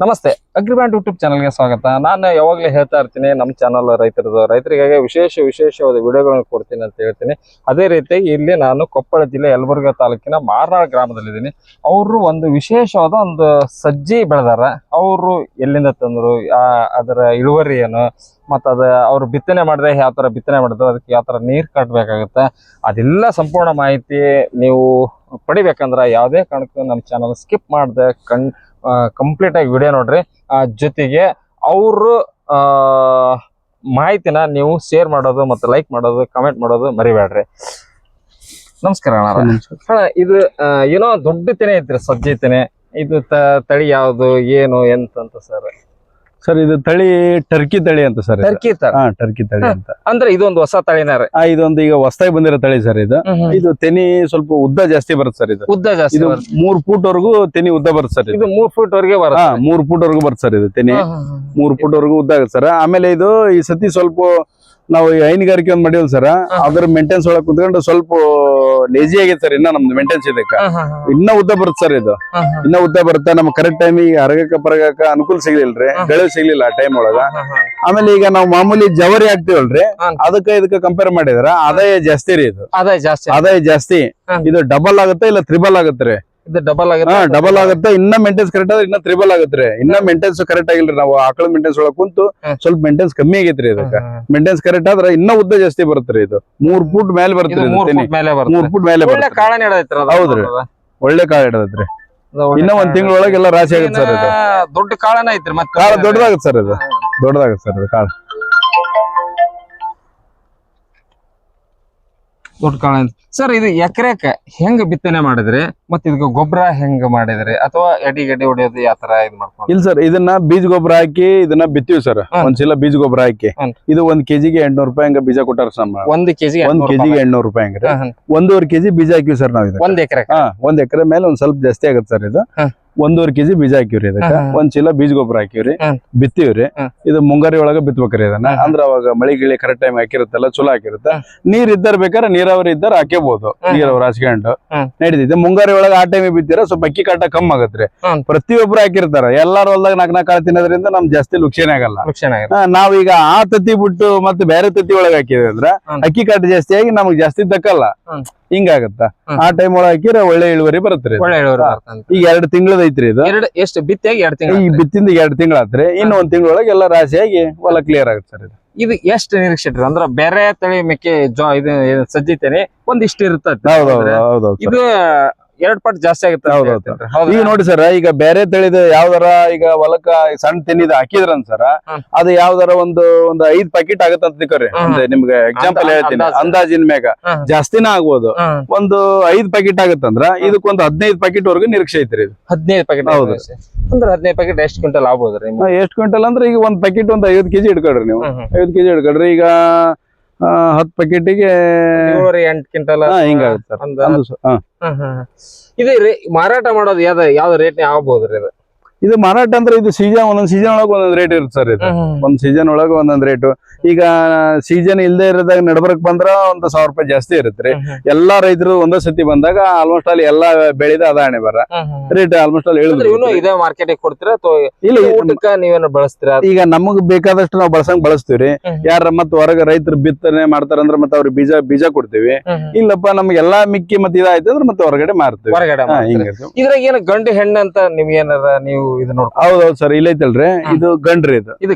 ನಮಸ್ತೆ ಅಗ್ರಿಬ್ಯಾಂಡ್ ಯೂಟ್ಯೂಬ್ ಚಾನಲ್ಗೆ ಸ್ವಾಗತ. ನಾನು ಯಾವಾಗಲೂ ಹೇಳ್ತಾ ಇರ್ತೀನಿ, ನಮ್ಮ ಚಾನಲ್ ರೈತರದ್ದು ರೈತರಿಗಾಗಿ ವಿಶೇಷ ವಿಶೇಷವಾದ ವಿಡಿಯೋಗಳನ್ನು ಕೊಡ್ತೀನಿ ಅಂತ ಹೇಳ್ತೀನಿ. ಅದೇ ರೀತಿ ಇಲ್ಲಿ ನಾನು ಕೊಪ್ಪಳ ಜಿಲ್ಲೆ ಯಲಬುರ್ಗ ತಾಲೂಕಿನ ಮಾರ್ನಾಳ್ ಗ್ರಾಮದಲ್ಲಿದ್ದೀನಿ. ಅವರು ಒಂದು ವಿಶೇಷವಾದ ಒಂದು ಸಜ್ಜಿ ಬೆಳೆದಾರ. ಅವರು ಎಲ್ಲಿಂದ ತಂದರು ಅದರ ಇಳುವರಿ ಏನು, ಮತ್ತು ಅದು, ಅವರು ಬಿತ್ತನೆ ಮಾಡಿದ್ರೆ ಯಾವ ಥರ ಬಿತ್ತನೆ ಮಾಡಿದ್ರು ಅದಕ್ಕೆ ಯಾವ ಥರ ನೀರು ಕಟ್ಟಬೇಕಾಗುತ್ತೆ ಅದೆಲ್ಲ ಸಂಪೂರ್ಣ ಮಾಹಿತಿ ನೀವು ಪಡಿಬೇಕಂದ್ರೆ ಯಾವುದೇ ಕಾರಣಕ್ಕೂ ನಮ್ಮ ಚಾನಲ್ ಸ್ಕಿಪ್ ಮಾಡಿದೆ, ಕಣ್ ಕಂಪ್ಲೀಟ್ ಆಗಿ ವಿಡಿಯೋ ನೋಡ್ರಿ. ಜೊತೆಗೆ ಅವರು ಮಾಹಿತಿನ ನೀವು ಶೇರ್ ಮಾಡೋದು ಮತ್ತು ಲೈಕ್ ಮಾಡೋದು ಕಮೆಂಟ್ ಮಾಡೋದು ಮರಿಬೇಡ್ರಿ. ನಮಸ್ಕಾರ ಅಣ್ಣ ಇದು ಏನೋ ದೊಡ್ಡ ತೆನೆ ಐತ್ರಿ ಸಜ್ಜೆ ತೆನೆ. ಇದು ತಳಿ ಯಾವುದು ಏನು ಎಂತಂತ ಸರ್? ಸರ್ ಇದು ತಳಿ ಟರ್ಕಿ ತಳಿ ಅಂತ ಸರ್. ಟರ್ಕಿ ತರ ಹಾ ಟರ್ಕಿ ತಳಿ ಅಂತ. ಅಂದ್ರೆ ಇದೊಂದು ಹೊಸ ತಳಿನಾರ. ಆ ಇದೊಂದು ಈಗ ಹೊಸದಾಗಿ ಬಂದಿರೋ ತಳಿ ಸರ್ ಇದು. ಇದು ತೆನಿ ಸ್ವಲ್ಪ ಉದ್ದ ಜಾಸ್ತಿ ಬರುತ್ತೆ ಸರ್ ಇದು. ಉದ್ದ ಜಾಸ್ತಿ ಇದು. ಮೂರ್ ಫೂಟ್ ವರೆಗೂ ತೆನಿ ಉದ್ದ ಬರುತ್ತೆ ಸರ್ ಇದು. ಮೂರ್ ಫೂಟ್ ವರೆಗೆ ಬರುತ್ತೆ ಮೂರ್ ಫೂಟ್ ವರೆಗೂ ಬರುತ್ತೆ ಸರ್ ಇದು ತೆನಿ. ಮೂರ್ ಫೂಟ್ ವರೆಗೂ ಉದ್ದ ಆಗುತ್ತೆ ಸರ್. ಆಮೇಲೆ ಇದು ಈ ಸತಿ ಸ್ವಲ್ಪ ನಾವು ಈ ಹೈನುಗಾರಿಕೆ ಒಂದ್ ಮಾಡಿವಲ್ ಸರ್? ಅದ್ರ ಮೇಂಟೆನ್ಸ್ ಒಳಗ್ ಕುತ್ಕೊಂಡು ಸ್ವಲ್ಪ ಲೇಜಿ ಆಗೈತೆ ಸರ್ ಇನ್ನ ನಮ್ದು ಮೇಂಟೆನ್ಸ್ ಇದಕ್ಕ. ಇನ್ನ ಉದ್ದ ಬರುತ್ತೆ ಸರ್ ಇದು. ಇನ್ನ ಉದ್ದ ಬರುತ್ತೆ? ನಮ್ ಕರೆಕ್ಟ್ ಟೈಮ್ ಅರಗಕ್ಕ ಪರಗಕ್ಕ ಅನುಕೂಲ ಸಿಗ್ಲಿಲ್ರಿ ಬೆಳೆ ಸಿಗ್ಲಿಲ್ಲ ಆ ಟೈಮ್ ಒಳಗ. ಆಮೇಲೆ ಈಗ ನಾವು ಮಾಮೂಲಿ ಜವರಿ ಹಾಕ್ತಿವಲ್ರಿ ಅದಕ್ಕ ಇದಕ್ಕ ಕಂಪೇರ್ ಮಾಡಿದ್ರ ಆದಾಯ ಜಾಸ್ತಿ ರೀ ಇದು. ಆದಾಯ ಜಾಸ್ತಿ. ಆದಾಯ ಜಾಸ್ತಿ. ಇದು ಡಬಲ್ ಆಗುತ್ತೆ ಇಲ್ಲ ತ್ರಿಬಲ್ ಆಗುತ್ತೆ ರೀ? ಡಬಲ್ ಆಗುತ್ತೆ ಡಬಲ್ ಆಗುತ್ತೆ. ಇನ್ನ ಮೇಂಟೆನ್ಸ್ ಕರೆಕ್ಟ್ ಆದ್ರೆ ಇನ್ನ ತ್ರಿಬಲ್ ಆಗುತ್ತೆ ಇನ್ನ ಮೇಂಟೆನ್ಸ್ ಕರೆಕ್ಟ್ ಆಗಿಲ್ರಿ. ನಾವು ಆಕಳ ಮೇಂಟೆನ್ಸ್ ಒಳಗ್ ಕುಂತು ಸ್ವಲ್ಪ ಮೇಂಟೆನ್ಸ್ ಕಮ್ಮಿ ಆಗೈತ್ರಿ ಇದಕ್ಕೆ. ಮೇಂಟೆನ್ಸ್ ಕರೆಕ್ಟ್ ಆದ್ರೆ ಇನ್ನ ಉದ್ದ ಜಾಸ್ತಿ ಬರುತ್ತೆ ಇದು. ಮೂರ್ ಫುಟ್ ಮೇಲೆ ಬರುತ್ತೆ ಮೂರ್ ಫುಟ್ ಮೇಲೆ ಬರುತ್ತೆ. ಕಾಳ. ಹೌದ್ರಿ. ಒಳ್ಳೆ ಕಾಳ ಇಡದೈತ್ರಿ ಇನ್ನ ಒಂದ್ ತಿಂಗಳೊಳಗೆ ಎಲ್ಲ ರಾಶಿ ಆಗುತ್ತೆ ಸರ್ ಇದು. ದೊಡ್ಡ ಕಾಳನ ಐತ್ರಿ ಮತ್ತೆ ಕಾಳ ದೊಡ್ಡದಾಗುತ್ತೆ ಸರ್ ಇದು. ದೊಡ್ಡದಾಗುತ್ತೆ ಸರ್ ಇದು ಕಾಳ. ದೊಡ್ಡ ಕಾಳ ಸರ್ ಇದು ಎಕರೆಕ ಹೆಂಗ್ ಬಿತ್ತನೆ ಮಾಡಿದ್ರಿ ಮತ್ತೆ ಇದಕ್ಕೆ ಗೊಬ್ಬರ ಹೆಂಗ್ ಮಾಡಿದ್ರಿ? ಅಥವಾ ಎಡಿ ಗಡ್ಡಿ ಹೊಡೆಯೋದು ಯಾವ ತರ ಇದ್ ಮಾಡ್ಕೊಂಡು? ಇಲ್ಲ ಸರ್ ಇದನ್ನ ಬೀಜ ಗೊಬ್ಬರ ಹಾಕಿ ಇದನ್ನ ಬಿತ್ತೀವಿ ಸರ್. ಒಂದ್ ಚೀಲ ಬೀಜ ಗೊಬ್ಬರ ಹಾಕಿ. ಹ್ಮ್. ಇದು ಒಂದ್ ಕೆಜಿಗೆ ಎಂಟ್ನೂರು ರೂಪಾಯಿ ಹಂಗ ಬೀಜ ಕೊಟ್ಟಾರ ನಮ್ಮ ಒಂದ್ ಕೆಜಿ ಒಂದ್ ಕೆಜಿಗೆ ಎಂಟ್ನೂರು ರೂಪಾಯಿ ಹಂಗ್ರಿ. ಒಂದೂವರೆ ಕೆಜಿ ಬೀಜ ಹಾಕಿವಿ ಸರ್ ನಾವ್ ಇದಕ್ಕೆ. ಒಂದ್ ಎಕರೆ ಹಾ ಒಂದ್ ಎಕರೆ ಮೇಲೆ ಒಂದ್ ಸ್ವಲ್ಪ ಜಾಸ್ತಿ ಆಗತ್ತೆ ಸರ್ ಇದು. ಒಂದೂವರೆ ಕೆಜಿ ಬೀಜ ಹಾಕಿವ್ರಿ ಅದಕ್ಕೆ. ಒಂದ್ ಚೀಲ ಬೀಜ ಗೊಬ್ಬರ ಹಾಕಿವ್ರಿ. ಬಿತ್ತಿವ್ರಿ. ಇದು ಮುಂಗಾರಿ ಒಳಗ ಬಿತ್ಬೇಕ್ರಿ ಅದನ್ನ. ಅಂದ್ರ ಅವಾಗ ಮಳಿ ಗಿಳಿ ಕರೆಕ್ಟ್ ಟೈಮ್ ಹಾಕಿರುತ್ತಲ್ಲ ಚಲೋ ಹಾಕಿರುತ್ತೆ. ನೀರ್ ಇದ್ದಾರ ಬೇಕಾದ್ರೆ ನೀರಾವರಿ ಇದ್ದಾರ ಹಾಕೇಬಹುದು. ನೀರಾವರಿ ಹಾಸ್ಕೊಂಡು. ನಡೀತೈತೆ. ಮುಂಗಾರಿ ಒಳಗ ಆ ಟೈಮ್ ಬಿತ್ತಿರ ಸ್ವಲ್ಪ ಅಕ್ಕಿ ಕಾಟ ಕಮ್ಮಿ ಆಗತ್ರಿ. ಪ್ರತಿಯೊಬ್ರು ಹಾಕಿರ್ತಾರ. ಎಲ್ಲಾರ ಹೊಲ್ದಾಗ ನಾಕ್ ನಾಲ್ಕು ಕಾಳು ತಿನ್ನೋದ್ರಿಂದ ನಮ್ ಜಾಸ್ತಿ ಲುಕ್ಷಣೆ ಆಗಲ್ಲ. ನಾವೀಗ ಆ ತತ್ತಿ ಬಿಟ್ಟು ಮತ್ತೆ ಬೇರೆ ತತ್ತಿ ಒಳಗ ಹಾಕಿದ್ವಿ ಅಂದ್ರ ಅಕ್ಕಿ ಕಾಟ ಜಾಸ್ತಿ ಆಗಿ ನಮಗ್ ಜಾಸ್ತಿ ದಕ್ಕಲ್ಲ. ಹಿಂಗಾಗತ್ತ ಆ ಟೈಮ್ ಒಳಗ ಹಾಕಿರ ಒಳ್ಳೆ ಇಳುವರಿ ಬರುತ್ತೆ ಒಳ್ಳೆ ಇಳುವರಿ ಬರ್ತಂತ ಈಗ ಎರಡು ತಿಂಗಳದ ಐತ್ರಿ ಇದು? ಎರಡು ಎಷ್ಟು? ಬಿತ್ತಿಯಾಗಿ ಎರಡ್ ಈ ತಿಂಗಳು ಬಿತ್ತಿಂದ ಎರಡು ತಿಂಗಳ ಆತ್ರಿ. ಇನ್ನು ಒಂದ್ ತಿಂಗಳೊಳಗೆ ಎಲ್ಲ ರಾಶಿಯಾಗಿ ಹೊಲ ಕ್ಲಿಯರ್ ಆಗುತ್ತೆ ಸರ್ ಇದು. ಇದು ಎಷ್ಟು ನಿರೀಕ್ಷೆ ಇಟ್ರಿ ಅಂದ್ರ ಬೇರೆ ತಳಿ ಮೆಕ್ಕೆ ಜೋ ಇದು ಇದು ಸಜ್ಜಿತೇನೆ ಒಂದಿಷ್ಟು ಇರ್ತದೆ ಹೌದೌದು ಹೌದೌದು ಇದು ಎರಡ್ ಪಟ್ ಜಾಸ್ತಿ ಆಗುತ್ತೆ. ಈಗ ನೋಡಿ ಸರ್ ಈಗ ಬೇರೆ ತಳಿದ ಯಾವ್ದಾರ ಈಗ ಹೊಲಕ್ಕ ಸಣ್ಣ ತಿನ್ನಿದ ಹಾಕಿದ್ರನ್ ಸರ್. ಅದು ಯಾವ್ದಾರ ಒಂದು ಒಂದು ಐದ್ ಪ್ಯಾಕೆಟ್ ಆಗತ್ತ ಅಂತ. ಅಂದ್ರೆ ನಿಮ್ಗೆ ಎಕ್ಸಾಂಪಲ್ ಹೇಳ್ತೀನಿ. ಅಂದಾಜಿನ ಮ್ಯಾಗ ಜಾಸ್ತಿನ ಆಗ್ಬೋದು. ಒಂದು ಐದ್ ಪ್ಯಾಕೆಟ್ ಆಗತ್ತಂದ್ರ ಇದಕ್ಕೊಂದು ಹದಿನೈದು ಪ್ಯಾಕೆಟ್ ವರ್ಗು ನಿರೀಕ್ಷೆ ಐತ್ರಿ ಇದು. ಹದಿನೈದು ಪ್ಯಾಕೆಟ್ ಹೌದು. ಅಂದ್ರೆ ಹದಿನೈದು ಪ್ಯಾಕೆಟ್ ಎಷ್ಟು ಕ್ವಿಂಟಲ್ ಆಗ್ಬೋದ್ರಿ? ಎಷ್ಟು ಕ್ವಿಂಟಲ್ ಅಂದ್ರೆ ಈಗ ಒಂದ್ ಪ್ಯಾಕೆಟ್ ಒಂದ್ ಐವತ್ ಕೆಜಿ ಇಡ್ಕೊಡ್ರಿ ನೀವು. ಐವತ್ತು ಕೆಜಿ ಇಡ್ಕೊಡ್ರಿ ಈಗ ಹತ್ತು ಪ್ಯಾಕೆಟಿಗೆ ಏಳುವರೆ ಎಂಟು ಕ್ವಿಂಟಲ್ ಹಿಂಗಾಗುತ್ತೆ ಸರ್ ಒಂದು. ಇದು ಮಾರಾಟ ಮಾಡೋದು ಯಾವ್ದು ಯಾವ ರೇಟ್ ಆಗ್ಬೋದ್ರಿ ಇದು ಇದು ಮಾರಾಟ ಅಂದ್ರೆ ಇದು ಸೀಸನ್ ಒಂದೊಂದ್ ಸೀಸನ್ ಒಳಗೆ ಒಂದೊಂದ್ ರೇಟ್ ಇರುತ್ತೆ ಸರ್ ಇದು. ಒಂದ್ ಸೀಸನ್ ಒಳಗೆ ಒಂದೊಂದ್ ರೇಟ್ ಈಗ ಸೀಸನ್ ಇಲ್ಲದೆ ಇರೋದಾಗ ನಡ್ಬರ್ಕ್ ಬಂದ್ರ ಒಂದ್ ಸಾವಿರ ರೂಪಾಯಿ ಜಾಸ್ತಿ ಇರುತ್ತೆ ಎಲ್ಲಾ ರೈತರು ಒಂದೇ ಸತಿ ಬಂದಾಗ ಆಲ್ಮೋಸ್ಟ್ ಅಲ್ಲಿ ಎಲ್ಲಾ ಬೆಳೆದ ಅದಾಣೆ ಬರ ರೇಟ್ ಆಲ್ಮೋಸ್ಟ್ ಅಲ್ಲಿ ಇದೇ ಮಾರ್ಕೆಟಿಗೆ ಕೊಡ್ತೀರಾ ಇಲ್ಲ ನೀವೇನು ಬಳಸ್ತೀರಾ? ಈಗ ನಮಗ್ ಬೇಕಾದಷ್ಟು ನಾವು ಬಳಸಂಗ್ ಬಳಸ್ತೀವ್ರಿ. ಯಾರ ಮತ್ ಹೊರಗ ರೈತರು ಬಿತ್ತನೆ ಮಾಡ್ತಾರಂದ್ರ ಮತ್ತೆ ಅವ್ರಿಗೆ ಬೀಜ ಬೀಜ ಕೊಡ್ತೀವಿ. ಇಲ್ಲಪ್ಪ ನಮ್ಗೆ ಎಲ್ಲಾ ಮಿಕ್ಕಿ ಮತ್ತೆ ಇದಾಯ್ತು ಅಂದ್ರೆ ಮತ್ತೆ ಹೊರಗಡೆ ಮಾರ್ತೀವಿ? ಇದ್ರಾಗ ಏನು ಗಂಡು ಹೆಣ್ಣು ಅಂತ ನಿಮ್ಗೆ ಏನಾರ ನೀವು ಇದು ನೋಡ್ಕೊ ಹೌದೌದು ಸರ್ ಇಲ್ಲ ಐತಲ್ರಿ? ಇದು ಗಂಡ್ರಿ ಇದು. ಇದು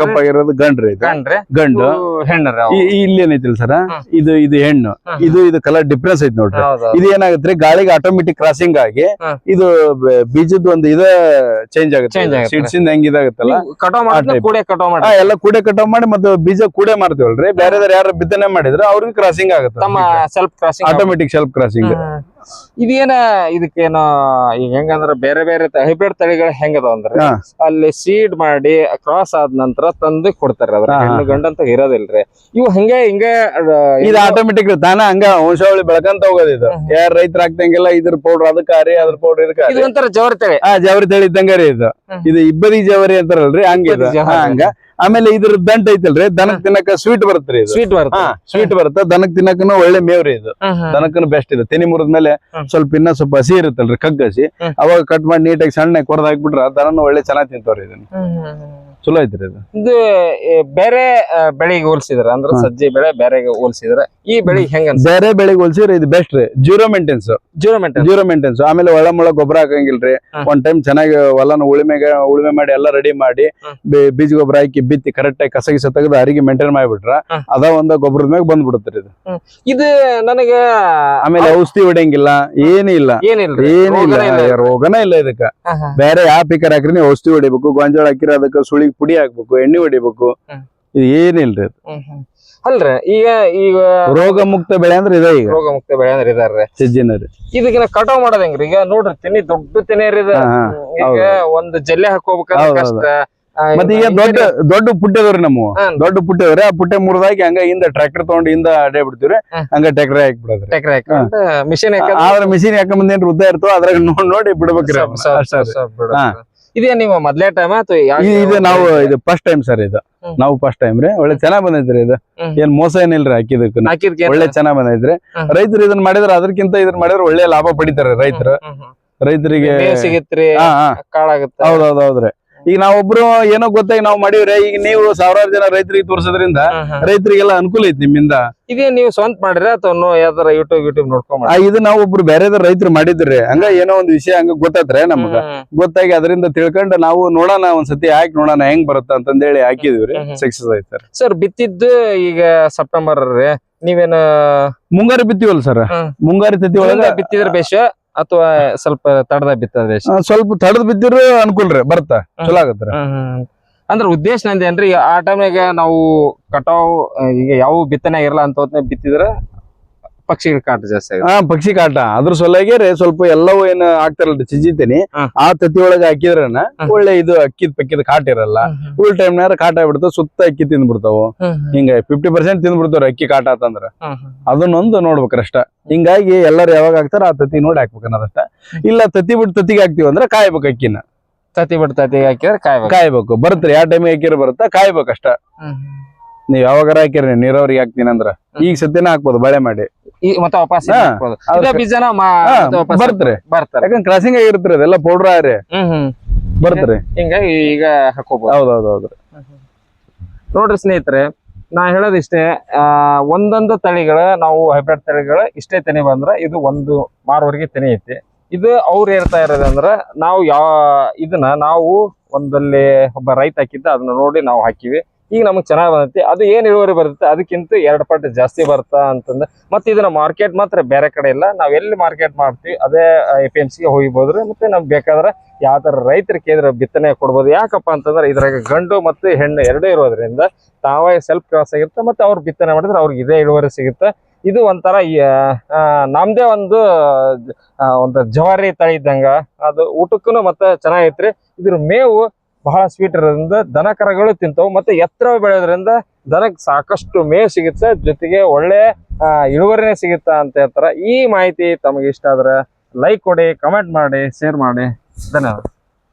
ಕಪ್ಪಾಗಿರೋದು ಗಂಡ್ರಿ ಇದು. ಗಂಡ್ರೆ? ಗಂಡು. ಹೆಣ್ಣರ ಇಲ್ಲಿ ಏನೈತಿಲ್ಲ ಸರ್? ಇದು ಇದು ಹೆಣ್ಣು. ಇದು ಇದು ಕಲರ್ ಡಿಫ್ರೆನ್ಸ್ ಐತಿ ನೋಡ್ರಿ. ಇದು ಏನಾಗುತ್ತೆ ಗಾಳಿಗೆ ಆಟೋಮೆಟಿಕ್ ಕ್ರಾಸಿಂಗ್ ಆಗಿ ಇದು ಬೀಜದ ಒಂದು ಇದ ಚೇಂಜ್ ಆಗುತ್ತೆ. ಸೀಟ್ಸ್. ಸೀಡ್ಸ್ ಇಂದ ಹೆಂಗ್ ಇದಾಗುತ್ತಲ್ಲ? ಎಲ್ಲ ಕೂಡೆ ಕಟಾವ್ ಮಾಡಿ ಮತ್ತೆ ಬೀಜ ಕೂಡೆ ಮಾಡ್ತೀವಲ್ರಿ. ಬೇರೆ ಯಾರು ಬಿತ್ತನೆ ಮಾಡಿದ್ರೆ ಅವ್ರಿಗೆ ಕ್ರಾಸಿಂಗ್ ಆಗುತ್ತೆ. ಆಟೋಮೆಟಿಕ್ ಸೆಲ್ಫ್ ಕ್ರಾಸಿಂಗ್ ಇದೇನ ಇದಕ್ಕೇನೋ ಈಗ ಹೆಂಗಂದ್ರ ಬೇರೆ ಬೇರೆ ಹೈಬ್ರಿಡ್ ತಳಿಗಳು ಹೆಂಗದ ಅಂದ್ರೆ. ಅಲ್ಲಿ ಸೀಡ್ ಮಾಡಿ ಕ್ರಾಸ್ ಆದ ನಂತರ ತಂದು ಕೊಡ್ತಾರ ಅದ್ರ. ಹೆಣ್ಣು ಗಂಡು ಅಂತ ಇರೋದಿಲ್ರಿ. ಇವು ಹಂಗ ಹಿಂಗ ಇದು ಆಟೋಮೆಟಿಕ್ ತಾನ ಹಂಗ ವಂಶಾವಳಿ ಬೆಳಕಂತ ಹೋಗೋದು ಇದು. ಯಾರು ರೈತರ ಹಾಕ್ತಂಗೆಲ್ಲ ಇದ್ರ ಪೌಡರ್ ಅದಕ್ಕ ಆರಿ ಅದ್ರ ಪೌಡರ್ ಇದಕ್ಕ ಇದು ಒಂಥರ ಜವರಿ ತಳಿ. ಆ ಜವರಿ ತಳಿ ಇದ್ದಂಗ ರೀ ಇದು. ಇದು ಇಬ್ಬರಿ ಜವರಿ ಅಂತಾರಲ್ರಿ ಹಂಗ ಹಂಗ. ಆಮೇಲೆ ಇದ್ರ ದಂಟ ಐತಲ್ರಿ ದನಕ್ ತಿನ್ನಕ ಸ್ವೀಟ್ ಬರುತ್ತೆ ಸ್ವೀಟ್ ಬರುತ್ತೆ. ಸ್ವೀಟ್ ಬರುತ್ತೆ. ದನಕ್ ತಿನ್ನಕನು ಒಳ್ಳೆ ಮೇವ್ರಿ ಇದು. ದನಕ್ಕನು ಬೆಸ್ಟ್ ಇದೆ. ತೆನಿ ಮುರಿದ್ಮೇಲೆ ಮೇಲೆ ಸ್ವಲ್ಪ ಇನ್ನ ಸ್ವಲ್ಪ ಹಸಿ ಇರುತ್ತಲ್ರಿ ಕಗ್ಗಸಿ. ಅವಾಗ ಕಟ್ ಮಾಡಿ ನೀಟಾಗಿ ಸಣ್ಣ ಕೊರ್ದ ಹಾಕ್ಬಿಟ್ರ ದನನು ಒಳ್ಳೆ ಚೆನ್ನಾಗಿ ತಿಂತಾವ್ರಿ ಇದನ್ನ. ಚಲೋ ಐತ್ರಿ ಇದು ಇದು ಏ, ಬೇರೆ ಆ, ಬೆಳೆಗೆ ಹೋಲಿಸಿದ್ರ. ಅಂದ್ರೆ. ಸಜ್ಜೆ ಬೆಳೆ ಬೇರೆಗೆ ಹೋಲಿಸಿದ್ರ. ಈ ಬೆಳೆಗೆ ಹೆಂಗ ಬೇರೆ ಬೆಳೆಗೆ ಹೋಲ್ಸಿದ್ರೆ ಇದು ಬೆಸ್ಟ್ ರೀ. Zero maintenance zero maintenance zero maintenance ಆಮೇಲೆ ಒಳ ಮುಳ ಗೊಬ್ಬರ ಹಾಕಂಗಿಲ್ರಿ. ಹಾ. ಒಂದ್ ಟೈಮ್ ಚೆನ್ನಾಗಿ ಹೊಲನ ಉಳಿಮೆಗೆ ಉಳಿಮೆ ಮಾಡಿ ಎಲ್ಲ ರೆಡಿ ಮಾಡಿ ಹಾ. ಬಿ- ಬೀಜ ಗೊಬ್ಬರ ಹಾಕಿ ಬಿತ್ತಿ ಕರೆಕ್ಟ್ ಆಗಿ ಕಸ ಗಿಸ ತೆಗೆದು ಅರಿಗೆ ಮೇಂಟೈನ್ ಮಾಡಿಬಿಟ್ರ ಹಾ. ಅದ ಒಂದ ಗೊಬ್ಬರದ ಮ್ಯಾಗ ಬಂದ್ಬಿಡುತ್ತೆ ಇದು. ಇದು ನನಗ ಆಮೇಲೆ ಔಷಧಿ ಹೊಡೆಯಂಗಿಲ್ಲ ಏನಿಲ್ಲ. ಏನಿಲ್ರಿ ಏನಿಲ್ಲ ರೋಗನೇ ಇಲ್ಲ. ರೋಗನೇ ಇಲ್ಲ ಇದಕ್ಕ. ಹಾ, ಹಾ. ಬೇರೆ ಯಾವ ಪಿಕರ್ ಹಾಕ್ರಿ ನೀವು ಔಷಧಿ ಹೊಡಿಬೇಕು ಗೊಂಜಾಳ ಹಾಕಿರ ಅದಕ್ಕೆ ಸುಳಿ ಪುಡಿ ಹಾಕ್ಬೇಕು ಎಣ್ಣೆ ಹೊಡಿಬೇಕು. ಇದು ಏನಿಲ್ರಿ. ಅಲ್ರಿ ಈಗ ಈಗ ರೋಗ ಮುಕ್ತ ಬೆಳೆ ಅಂದ್ರೆ ಇದೆ ಈಗ. ರೋಗ ಮುಕ್ತ ಬೆಳೆ ಅಂದ್ರೆ ಇದಾರ್ರಿ ಸಜ್ಜಿನ ರೀ. ಇದಕ್ಕಿನ ಕಟಾವ್ ಮಾಡೋದ್ ಹೆಂಗ್ರಿ? ಈಗ ನೋಡ್ರಿ ತೆನಿ ದೊಡ್ಡ ತೆನೆ ರೀ. ಈಗ. ಒಂದ್ ಜಲ್ಲೆ ಹಾಕೋಬೇಕಂದ್ರೆ ಕಷ್ಟ. ಮತ್ತೆ ಈಗ ದೊಡ್ಡ ದೊಡ್ಡ ಪುಟ್ಟದವ್ರಿ ನಮ್ಮ ದೊಡ್ಡ ಪುಟ್ಟದವ್ರಿ ಆ ಪುಟ್ಟೆ ಮುರಿದಾಕಿ ಹಂಗ ಹಿಂದ ಟ್ರ್ಯಾಕ್ಟರ್ ತಗೊಂಡು ಹಿಂದ ಅಡ್ಡೇ ಬಿಡ್ತೀವ್ರಿ. ಹಂಗ ಟ್ರ್ಯಾಕ್ಟರ್ ಹಾಕಿ ಬಿಡೋದ್ರಿ ಟ್ರ್ಯಾಕ್ಟರ್ ಹಾಕೊಂಡು ಮಿಷಿನ್ ಆದ್ರ ಮಿಷಿನ್ ಯಾಕ ಬಂದೇನ್ ಉದ್ದ ಇರ್ತಾವ ಅದ್ರಾಗ ನೋಡ್ ನೋಡಿ ಬಿಡ್ಬೇಕ್ರಿ. ಇದೇ ನೀವು ಮೊದ್ಲೇ ಟೈಮ್ ಅಥವಾ ಇದು ನಾವು ಇದು ಫಸ್ಟ್ ಟೈಮ್ ಸರ್ ಇದು. ನಾವು ಫಸ್ಟ್ ಟೈಮ್ ರೀ. ಒಳ್ಳೆ ಚೆನ್ನಾಗ್ ಬಂದೈತ್ರಿ ಇದು. ಏನ್ ಮೋಸ ಏನಿಲ್ರಿ ಹಾಕಿದಕ್ಕೆ ಹಾಕಿದ್ಕೆ ಒಳ್ಳೆ ಚೆನ್ನಾಗ್ ಬಂದೈತ್ರಿ. ರೈತರು ಇದನ್ನ ಮಾಡಿದ್ರ ಅದಕ್ಕಿಂತ ಇದನ್ನ ಮಾಡಿದ್ರೆ ಒಳ್ಳೆ ಲಾಭ ಪಡಿತಾರೆ ರೈತರು. ರೈತರಿಗೆ ಸಿಗತ್ರಿ ಹಾ ಈಗ ನಾವೊಬ್ರು ಏನೋ ಗೊತ್ತಾಗಿ ನಾವು ಮಾಡಿವ್ರೆ ಈಗ ನೀವು ಸಾವಿರಾರು ಜನ ರೈತರಿಗೆ ತೋರ್ಸೋದ್ರಿಂದ ರೈತರಿಗೆಲ್ಲ ಅನುಕೂಲ ಐತಿ ನಿಮ್ಮಿಂದ. ಇದೇ ನೀವು ಸ್ವಂತ ಮಾಡ್ರಿ ಅಥವಾ ಯಾವ್ದಾರ ಯೂಟ್ಯೂಬ್ ಯೂಟ್ಯೂಬ್ ನೋಡ್ಕೊಂಡ್ ಇದು ನಾವು ಒಬ್ರು ಬೇರೆ ರೈತರು ಮಾಡಿದ್ರಿ ಹಂಗ ಏನೋ ಒಂದ್ ವಿಷಯ ಹಂಗ ಗೊತ್ತಾತ್ರೆ ನಮ್ಗ. ಗೊತ್ತಾಗಿ ಅದರಿಂದ ತಿಳ್ಕೊಂಡು ನಾವು ನೋಡೋಣ ಒಂದ್ಸತಿ ಹಾಕಿ ನೋಡೋಣ ಹೆಂಗ್ ಬರುತ್ತ ಅಂತಂದೇಳಿ ಹಾಕಿದ್ವಿ. ಸಕ್ಸಸ್ ಆಯ್ತಾರ ಸರ್ ಬಿತ್ತಿದ್ದು ಈಗ ಸೆಪ್ಟೆಂಬರ್ ರೀ ನೀವೇನ ಮುಂಗಾರಿ ಬಿತ್ತಿವಲ್ ಸರ್. ಮುಂಗಾರಿ ತತ್ತಿ ಒಳಗ ಬಿತ್ತಿದ್ರ ಬೇಷ? ಅಥವಾ ಸ್ವಲ್ಪ ತಡದ ಬಿತ್ತದ ಬೇಷ ಆ, ಸ್ವಲ್ಪ ತಡದ ಬಿದ್ದಿರ ಅನುಕೂಲ್ರಿ ಬರ್ತ ಚಲೋ ಆಗತ್ರಿ ಅಂದ್ರೆ ಉದ್ದೇಶ ನಂದೇನ್ರಿ ಆ ಟೈಮ್ನಾಗ ನಾವು ಕಟಾವ್ ಈಗ ಯಾವ ಬಿತ್ತನೆ ಇರಲ್ಲ ಅಂತ ಹೊತ್ನ್ಯಾಗ ಬಿತ್ತಿದ್ರ ಪಕ್ಷಿಗಳ ಕಾಟ ಜಾಸ್ತಿ ಹಾ ಪಕ್ಷಿ ಕಾಟ. ಅದ್ರ ಸಲುವಾಗಿ ರೀ ಸ್ವಲ್ಪ ಎಲ್ಲವೂ ಏನ್ ಆಗ್ತಿರಲ್ಲ ಚಿಜಿತೀನಿ. ಆ ತತ್ತಿ ಒಳಗ ಹಾಕಿದ್ರನ ಒಳ್ಳೆ ಇದು ಅಕ್ಕಿದ ಪಕ್ಕಿದ ಕಾಟ ಇರಲ್ಲ. ಫುಲ್ ಟೈಮ್ನಾರ ಕಾಟ ಆಗ್ಬಿಡ್ತಾವ ಸುತ್ತ ಅಕ್ಕಿ ತಿಂದ್ಬಿಡ್ತಾವು. ಹಿಂಗ ಫಿಫ್ಟಿ ಪರ್ಸೆಂಟ್ ತಿಂದ್ಬಿಡ್ತಾವ್ರ ಅಕ್ಕಿ ಕಾಟ ಅಂತಂದ್ರ. ಅದನ್ನೊಂದು ನೋಡ್ಬೇಕ್ರಿ ಅಷ್ಟ ಹಿಂಗಾಗಿ ಎಲ್ಲರೂ ಯಾವಾಗ ಹಾಕ್ತಾರ ಆ ತತ್ತಿ ನೋಡಿ ಹಾಕ್ಬೇಕು ಅನ್ನೋದಷ್ಟ. ಇಲ್ಲ ತತ್ತಿ ಬಿಟ್ಟು ತತ್ತಿಗೆ ಹಾಕ್ತಿವಿ ಅಂದ್ರೆ ಕಾಯ್ಬೇಕು ಅಕ್ಕಿನ. ತತ್ತಿ ಬಿಟ್ಟು ತತ್ತಿಗೆ ಹಾಕಿದ್ರೆ ಕಾಯ್ಬೇಕು. ಕಾಯ್ಬೇಕು. ಬರುತ್ತೆ ಯಾವ ಟೈಮ್ ಹಾಕಿರ ಬರುತ್ತಾ ಕಾಯ್ಬೇಕಷ್ಟ. ನೀವ್ ಯಾವಾಗಾರ ಹಾಕಿರಿ ನೀರಾವರಿ ಹಾಕ್ತೀನಿ ಅಂದ್ರ. ಈಗ ಸದ್ಯನ ಹಾಕ್ಬೋದು ಬಳೆ ಮಾಡಿ. ಈ ಮತ್ತೆ ವಾಪಸ್ ಹಾ. ಹಾಕ್ಬೋದು. ಅದ್ರ ಇದೇ ಬೀಜನ ಮಾ- ಹಾ, ಮತ್ತೆ ವಾಪಸ್ ಬರ್ತ್ರಿ. ಬರ್ತಾರೆ. ಯಾಕಂದ್ರೆ ಕ್ರಾಸಿಂಗ್ ಆಗಿರ್ತೀರಿ ಅದೆಲ್ಲ ಪೌಡರ್ ಆರಿ ಹ್ಮ್ ಹ್ಮ್. ಬರ್ತ್ರಿ. ಹಿಂಗಾಗಿ ಈಗ ಹಾಕೋಬಹುದು ನೋಡ್ರಿ ಸ್ನೇಹಿತರೆ ನಾ ಹೇಳೋದಿಷ್ಟೇ ಆ ಒಂದೊಂದು ತಳಿಗಳ ನಾವು ಹೈಬ್ರಿಡ್ ತಳಿಗಳ ಇಷ್ಟೇ ತೆನೆ ಬಂದ್ರ ಇದು ಒಂದು ಮಾರುವರೆಗೆ ತೆನೆ ಐತಿ. ಇದು ಅವ್ರು ಹೇಳ್ತಾ ಇರೋದಂದ್ರ ನಾವು ಯಾವ ಇದನ್ನ ನಾವು ಒಂದಲ್ಲಿ ಒಬ್ಬ ರೈತ ಹಾಕಿದ್ದ ಅದನ್ನ ನೋಡಿ ನಾವು ಹಾಕಿವಿ. ಈಗ ನಮಗೆ ಚೆನ್ನಾಗಿ ಬಂದೈತಿ. ಅದು ಏನು ಇಳುವರಿ ಬರುತ್ತೆ? ಅದಕ್ಕಿಂತ ಎರಡು ಪಟ್ಟು ಜಾಸ್ತಿ ಬರ್ತಾ ಅಂತಂದ್ರೆ ಮತ್ತೆ ಇದನ್ನ ಮಾರ್ಕೆಟ್ ಮಾತ್ರ ಬೇರೆ ಕಡೆ ಇಲ್ಲ. ನಾವು ಎಲ್ಲಿ ಮಾರ್ಕೆಟ್ ಮಾಡ್ತೀವಿ, ಅದೇ ಎ ಪಿ ಎಂ ಸಿಗೆ ಹೋಗಿಬೋದ್ರಿ. ಮತ್ತೆ ನಮ್ಗೆ ಬೇಕಾದ್ರೆ ಯಾವ ಥರ ರೈತರು ಕೇಂದ್ರ ಬಿತ್ತನೆ ಕೊಡ್ಬೋದು. ಯಾಕಪ್ಪ ಅಂತಂದ್ರೆ ಇದ್ರಾಗ ಗಂಡು ಮತ್ತು ಹೆಣ್ಣು ಎರಡೂ ಇರೋದ್ರಿಂದ ತಾವೇ ಸೆಲ್ಫ್ ಕ್ರಾಸ್ ಆಗಿರುತ್ತೆ. ಮತ್ತೆ ಅವ್ರು ಬಿತ್ತನೆ ಮಾಡಿದ್ರೆ ಅವ್ರಿಗೆ ಇದೇ ಇಳುವರಿ ಸಿಗುತ್ತೆ. ಇದು ಒಂಥರ ನಮ್ಮದೇ ಒಂದು ಒಂದು ಜವಾರಿ ತಳಿ ಇದ್ದಂಗ. ಅದು ಊಟಕ್ಕೂ ಮತ್ತೆ ಚೆನ್ನಾಗೈತ್ರಿ. ಇದ್ರ ಮೇವು ಬಹಳ ಸ್ವೀಟ್ ಇರೋದ್ರಿಂದ ದನ ಕರಗಳು ತಿಂತಾವು ಮತ್ತೆ ಎತ್ತರ ಬೆಳೆಯೋದ್ರಿಂದ ದನಕ್ಕೆ ಸಾಕಷ್ಟು ಮೇವು ಸಿಗುತ್ತೆ, ಜೊತೆಗೆ ಒಳ್ಳೆ ಇಳುವರಿನೇ ಸಿಗುತ್ತಾ ಅಂತ ಹೇಳ್ತಾರೆ. ಈ ಮಾಹಿತಿ ತಮಗೆ ಇಷ್ಟ ಆದ್ರೆ ಲೈಕ್ ಕೊಡಿ ಕಮೆಂಟ್ ಮಾಡಿ ಶೇರ್ ಮಾಡಿ. ಧನ್ಯವಾದ.